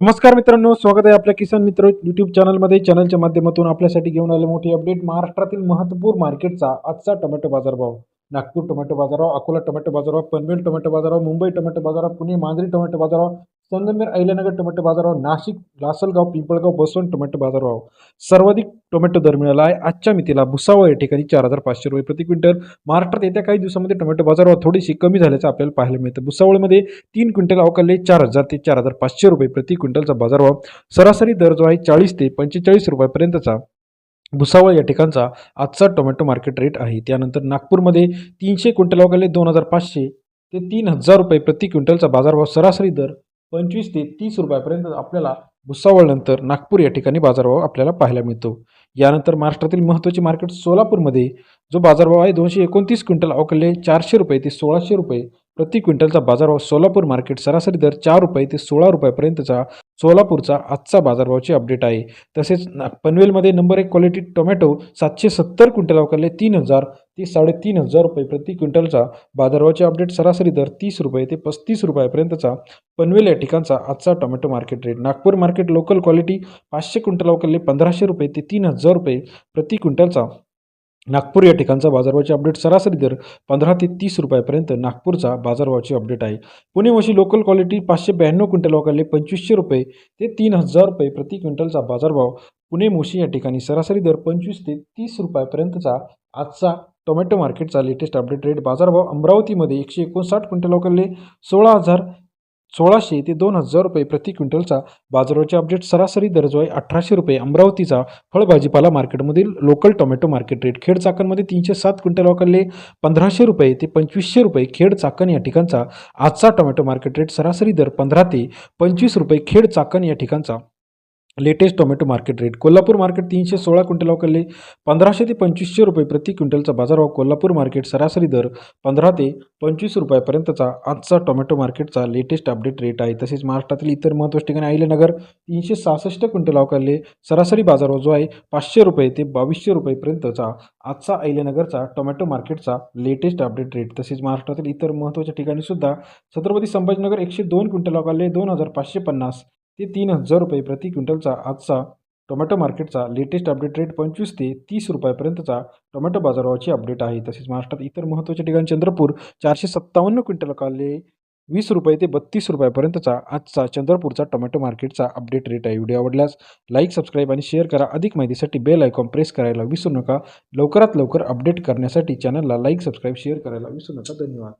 नमस्कार मित्रांनो स्वागत आहे आपल्या किसान मित्र युट्यूब चॅनलमध्ये चॅनलच्या माध्यमातून आपल्यासाठी घेऊन आले मोठी अपडेट महाराष्ट्रातील महत्त्वपूर्ण मार्केटचा आजचा टोमॅटो बाजारभाव. नागपूर टोमॅटो बाजारभाव अकोला टोमॅटो बाजारभाव पनवेल टोमॅटो बाजारभाव मुंबई टोमॅटो बाजारभाव पुणे मांजरी टोमॅटो बाजारभाव संगमनेर अहिल्यानगर टोमॅटो बाजारभाव नाशिक लासलगाव पिंपळगाव बसवंत टोमॅटो बाजारभाव सर्वाधिक टोमॅटो दर मिळाला आहे. आजच्या मितीला भुसावळ या ठिकाणी चार हजार पाचशे रुपये प्रति क्विंटल. महाराष्ट्रात येत्या काही दिवसामध्ये टोमॅटो बाजारभाव थोडीशी कमी झाल्याचं आपल्याला पाहायला मिळतं. भुसावळमध्ये तीन क्विंटल अवकाले चार हजार ते चार हजार पाचशे रुपये प्रति क्विंटलचा बाजारभाव सरासरी दर जो आहे चाळीस ते पंचेचाळीस रुपयापर्यंतचा भुसावळ या ठिकाणचा आजचा टोमॅटो मार्केट रेट आहे. त्यानंतर नागपूरमध्ये तीनशे क्विंटल अवकाले दोन हजार पाचशे ते तीन हजार रुपये प्रति क्विंटलचा बाजारभाव सरासरी दर पंचवीस ते तीस रुपयापर्यंत आपल्याला भुसावळनंतर नागपूर या ठिकाणी बाजारभाव आपल्याला पाहायला मिळतो. यानंतर महाराष्ट्रातील महत्त्वाचे मार्केट सोलापूरमध्ये जो बाजारभाव आहे दोनशे एकोणतीस क्विंटल अवकाले चारशे रुपये ते सोळाशे रुपये प्रति क्विंटलचा बाजारभाव सोलापूर मार्केट सरासरी दर चार रुपये ते सोळा रुपयापर्यंतचा सोलापूरचा आजचा बाजारभावाची अपडेट आहे. तसेच पनवेलमध्ये नंबर एक क्वालिटी टोमॅटो सातशे सत्तर क्विंटल अवकाले तीन हजार ते साडेतीन हजार रुपये प्रति क्विंटलचा बाजारभावाची अपडेट सरासरी दर तीस रुपये ते पस्तीस रुपयापर्यंतचा पनवेल या ठिकाणचा आजचा tomato market rate Nagpur market local quality पाचशे क्विंटल अवकाले पंधराशे रुपये ते तीन हजार रुपये प्रति क्विंटलचा नागपूर या ठिकाणचा बाजारभावाचे अपडेट सरासरी दर पंधरा ते तीस रुपयापर्यंत नागपूरचा बाजारभावाची अपडेट आहे. पुणे मोशी लोकल क्वालिटी पाचशे ब्याण्णव क्विंटल अवकाले पंचवीसशे रुपये ते तीन हजार रुपये प्रति क्विंटलचा बाजारभाव. पुणे मोशी या ठिकाणी सरासरी दर पंचवीस ते तीस रुपयापर्यंतचा आजचा टोमॅटो मार्केटचा लेटेस्ट अपडेट रेट बाजारभाव अमरावतीमध्ये एकशे एकोणसाठ क्विंटल अवकाले सोळा हजार सोळाशे ते दोन हजार रुपये प्रति क्विंटलचा बाजाराचे अपडेट सरासरी दर जो आहे अठराशे रुपये अमरावतीचा फळभाजीपाला मार्केटमधील local tomato market rate Khed चाकणमध्ये तीनशे सात क्विंटल अवकाले पंधराशे रुपये ते पंचवीसशे रुपये खेड चाकण या ठिकाणचा आजचा टोमॅटो मार्केट रेट सरासरी दर पंधरा ते पंचवीस रुपये खेड चाकण या ठिकाणचा latest tomato market rate. Kolhapur market तीनशे सोळा क्विंटल अवकाले पंधराशे ते पंचवीसशे रुपये प्रति क्विंटलचा बाजारभाव कोल्हापूर मार्केट सरासरी दर पंधरा ते पंचवीस रुपयापर्यंतचा आजचा टोमॅटो मार्केटचा लेटेस्ट अपडेट रेट आहे. तसेच महाराष्ट्रातील इतर महत्त्वाच्या ठिकाणी अहिल्यानगर तीनशे सहासष्ट क्विंटल अवकाले सरासरी बाजारभाव जो आहे पाचशे रुपये ते बावीसशे रुपयेपर्यंतचा आजचा अहिल्यानगरचा टोमॅटो मार्केटचा लेटेस्ट अपडेट रेट. तसेच महाराष्ट्रातील इतर महत्त्वाच्या ठिकाणी सुद्धा छत्रपती संभाजीनगर एकशे दोन क्विंटल अवकाले दोन हजार पाचशे पन्नास ते तीन हजार रुपये प्रति क्विंटलचा आजचा टोमॅटो मार्केटचा लेटेस्ट अपडेट रेट पंचवीस ते तीस रुपयापर्यंतचा टोमॅटो बाजारभावाची अपडेट आहे. तसेच महाराष्ट्रात इतर महत्त्वाच्या ठिकाणी चंद्रपूर चारशे सत्तावन्न क्विंटल काले वीस रुपये ते बत्तीस रुपयापर्यंतचा आजचा चंद्रपूरचा टोमॅटो मार्केटचा अपडेट रेट आहे. व्हिडिओ आवडल्यास लाईक सबस्क्राईब आणि शेअर करा. अधिक माहितीसाठी बेल आयकॉन प्रेस करायला विसरू नका. लवकरात लवकर अपडेट करण्यासाठी चॅनलला लाईक सबस्क्राईब शेअर करायला विसरू नका. धन्यवाद.